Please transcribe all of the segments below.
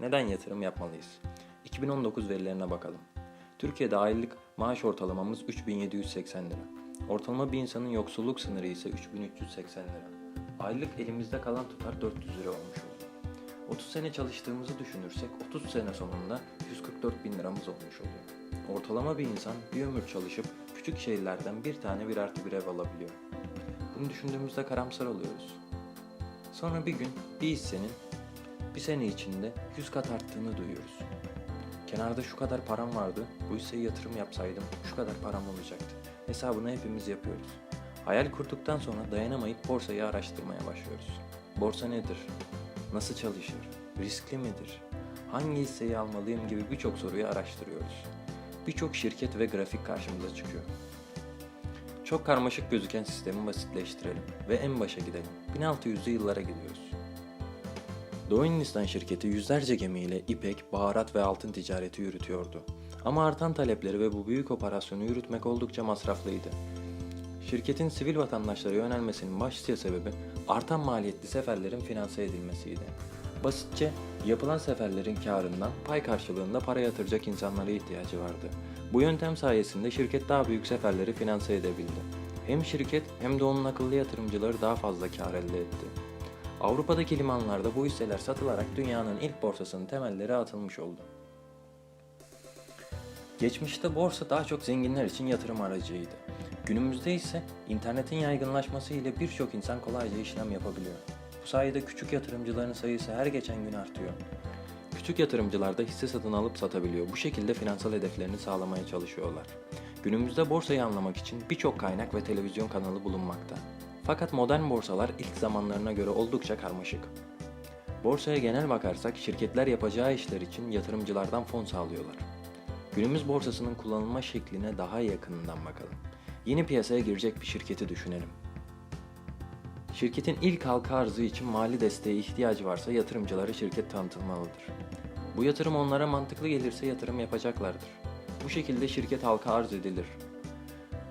Neden yatırım yapmalıyız? 2019 verilerine bakalım. Türkiye'de aylık maaş ortalamamız 3780 lira. Ortalama bir insanın yoksulluk sınırı ise 3380 lira. Aylık elimizde kalan tutar 400 lira olmuş oldu. 30 sene çalıştığımızı düşünürsek 30 sene sonunda 144 bin liramız olmuş oluyor. Ortalama bir insan bir ömür çalışıp küçük şehirlerden bir tane bir artı bir ev alabiliyor. Bunu düşündüğümüzde karamsar oluyoruz. Sonra bir gün bir hissenin bir sene içinde 100 kat arttığını duyuyoruz. Kenarda şu kadar param vardı, bu hisseyi yatırım yapsaydım şu kadar param olacaktı. Hesabını hepimiz yapıyoruz. Hayal kurduktan sonra dayanamayıp borsayı araştırmaya başlıyoruz. Borsa nedir? Nasıl çalışır? Riskli midir? Hangi hisseyi almalıyım gibi birçok soruyu araştırıyoruz. Birçok şirket ve grafik karşımıza çıkıyor. Çok karmaşık gözüken sistemi basitleştirelim ve en başa gidelim. 1600'lü yıllara gidiyoruz. Doğu Hindistan şirketi yüzlerce gemiyle ipek, baharat ve altın ticareti yürütüyordu. Ama artan talepleri ve bu büyük operasyonu yürütmek oldukça masraflıydı. Şirketin sivil vatandaşlara yönelmesinin başlıca sebebi artan maliyetli seferlerin finanse edilmesiydi. Basitçe yapılan seferlerin karından pay karşılığında para yatıracak insanlara ihtiyacı vardı. Bu yöntem sayesinde şirket daha büyük seferleri finanse edebildi. Hem şirket hem de onun akıllı yatırımcıları daha fazla kar elde etti. Avrupa'daki limanlarda bu hisseler satılarak dünyanın ilk borsasının temelleri atılmış oldu. Geçmişte borsa daha çok zenginler için yatırım aracıydı. Günümüzde ise internetin yaygınlaşması ile birçok insan kolayca işlem yapabiliyor. Bu sayede küçük yatırımcıların sayısı her geçen gün artıyor. Küçük yatırımcılar da hisse satın alıp satabiliyor. Bu şekilde finansal hedeflerini sağlamaya çalışıyorlar. Günümüzde borsayı anlamak için birçok kaynak ve televizyon kanalı bulunmakta. Fakat modern borsalar ilk zamanlarına göre oldukça karmaşık. Borsaya genel bakarsak şirketler yapacağı işler için yatırımcılardan fon sağlıyorlar. Günümüz borsasının kullanılma şekline daha yakından bakalım. Yeni piyasaya girecek bir şirketi düşünelim. Şirketin ilk halka arzı için mali desteğe ihtiyacı varsa yatırımcılara şirket tanıtılmalıdır. Bu yatırım onlara mantıklı gelirse yatırım yapacaklardır. Bu şekilde şirket halka arz edilir.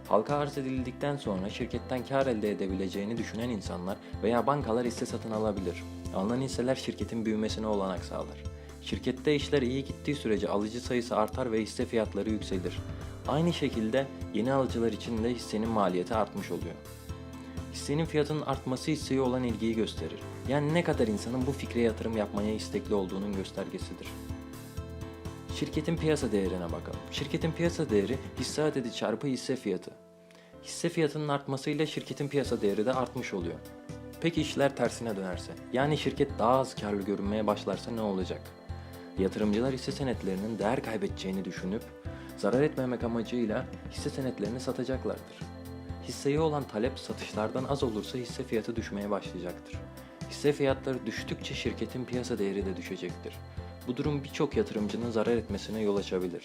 Halka arz edildikten sonra şirketten kar elde edebileceğini düşünen insanlar veya bankalar hisse satın alabilir. Alınan hisseler şirketin büyümesine olanak sağlar. Şirkette işler iyi gittiği sürece alıcı sayısı artar ve hisse fiyatları yükselir. Aynı şekilde yeni alıcılar için de hissenin maliyeti artmış oluyor. Hissenin fiyatının artması hisseye olan ilgiyi gösterir. Yani ne kadar insanın bu fikre yatırım yapmaya istekli olduğunun göstergesidir. Şirketin piyasa değerine bakalım. Şirketin piyasa değeri hisse adedi çarpı hisse fiyatı. Hisse fiyatının artmasıyla şirketin piyasa değeri de artmış oluyor. Peki işler tersine dönerse? Yani şirket daha az karlı görünmeye başlarsa ne olacak? Yatırımcılar hisse senetlerinin değer kaybedeceğini düşünüp zarar etmemek amacıyla hisse senetlerini satacaklardır. Hisseye olan talep satışlardan az olursa hisse fiyatı düşmeye başlayacaktır. Hisse fiyatları düştükçe şirketin piyasa değeri de düşecektir. Bu durum birçok yatırımcının zarar etmesine yol açabilir.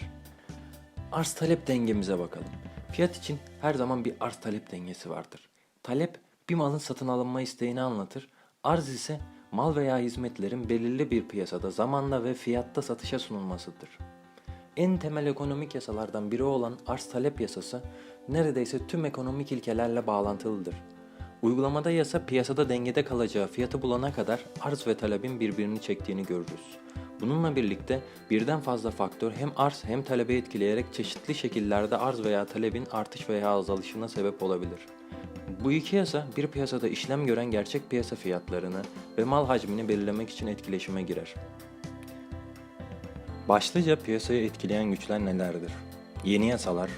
Arz talep dengemize bakalım. Fiyat için her zaman bir arz talep dengesi vardır. Talep bir malın satın alınma isteğini anlatır. Arz ise mal veya hizmetlerin belirli bir piyasada zamanla ve fiyatta satışa sunulmasıdır. En temel ekonomik yasalardan biri olan arz talep yasası neredeyse tüm ekonomik ilkelerle bağlantılıdır. Uygulamada yasa piyasada dengede kalacağı fiyatı bulana kadar arz ve talebin birbirini çektiğini görürüz. Bununla birlikte birden fazla faktör hem arz hem talebi etkileyerek çeşitli şekillerde arz veya talebin artış veya azalışına sebep olabilir. Bu iki yasa bir piyasada işlem gören gerçek piyasa fiyatlarını ve mal hacmini belirlemek için etkileşime girer. Başlıca piyasayı etkileyen güçler nelerdir? Yeni yasalar,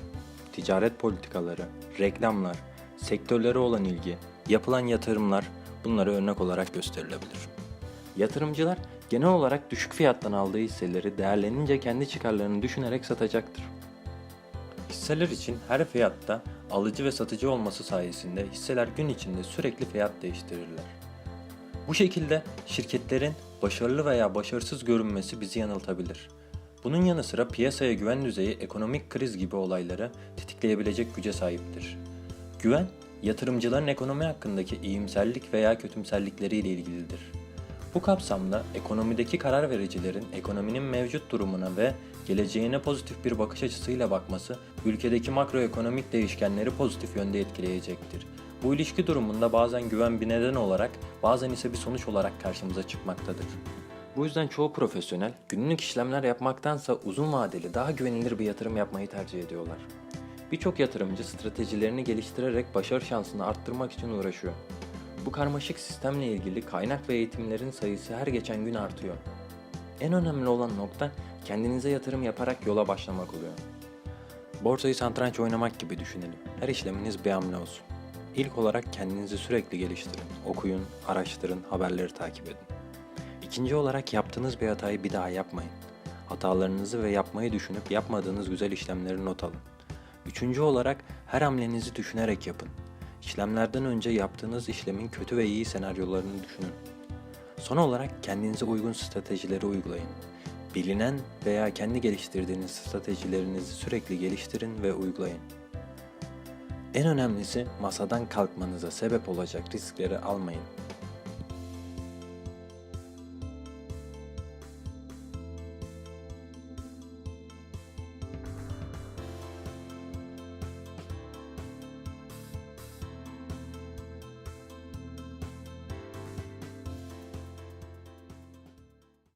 ticaret politikaları, reklamlar, sektörlere olan ilgi, yapılan yatırımlar bunları örnek olarak gösterilebilir. Yatırımcılar genel olarak düşük fiyattan aldığı hisseleri değerlenince kendi çıkarlarını düşünerek satacaktır. Hisseler için her fiyatta alıcı ve satıcı olması sayesinde hisseler gün içinde sürekli fiyat değiştirirler. Bu şekilde şirketlerin başarılı veya başarısız görünmesi bizi yanıltabilir. Bunun yanı sıra piyasaya güven düzeyi ekonomik kriz gibi olayları tetikleyebilecek güce sahiptir. Güven, yatırımcıların ekonomi hakkındaki iyimserlik veya kötümserlikleriyle ilgilidir. Bu kapsamda ekonomideki karar vericilerin ekonominin mevcut durumuna ve geleceğine pozitif bir bakış açısıyla bakması ülkedeki makroekonomik değişkenleri pozitif yönde etkileyecektir. Bu ilişki durumunda bazen güven bir neden olarak, bazen ise bir sonuç olarak karşımıza çıkmaktadır. Bu yüzden çoğu profesyonel günlük işlemler yapmaktansa uzun vadeli daha güvenilir bir yatırım yapmayı tercih ediyorlar. Birçok yatırımcı stratejilerini geliştirerek başarı şansını arttırmak için uğraşıyor. Bu karmaşık sistemle ilgili kaynak ve eğitimlerin sayısı her geçen gün artıyor. En önemli olan nokta kendinize yatırım yaparak yola başlamak oluyor. Borsayı satranç oynamak gibi düşünelim. Her işleminiz bir hamle olsun. İlk olarak kendinizi sürekli geliştirin. Okuyun, araştırın, haberleri takip edin. İkinci olarak yaptığınız bir hatayı bir daha yapmayın. Hatalarınızı ve yapmayı düşünüp yapmadığınız güzel işlemleri not alın. Üçüncü olarak her hamlenizi düşünerek yapın. İşlemlerden önce yaptığınız işlemin kötü ve iyi senaryolarını düşünün. Son olarak kendinize uygun stratejileri uygulayın. Bilinen veya kendi geliştirdiğiniz stratejilerinizi sürekli geliştirin ve uygulayın. En önemlisi masadan kalkmanıza sebep olacak riskleri almayın.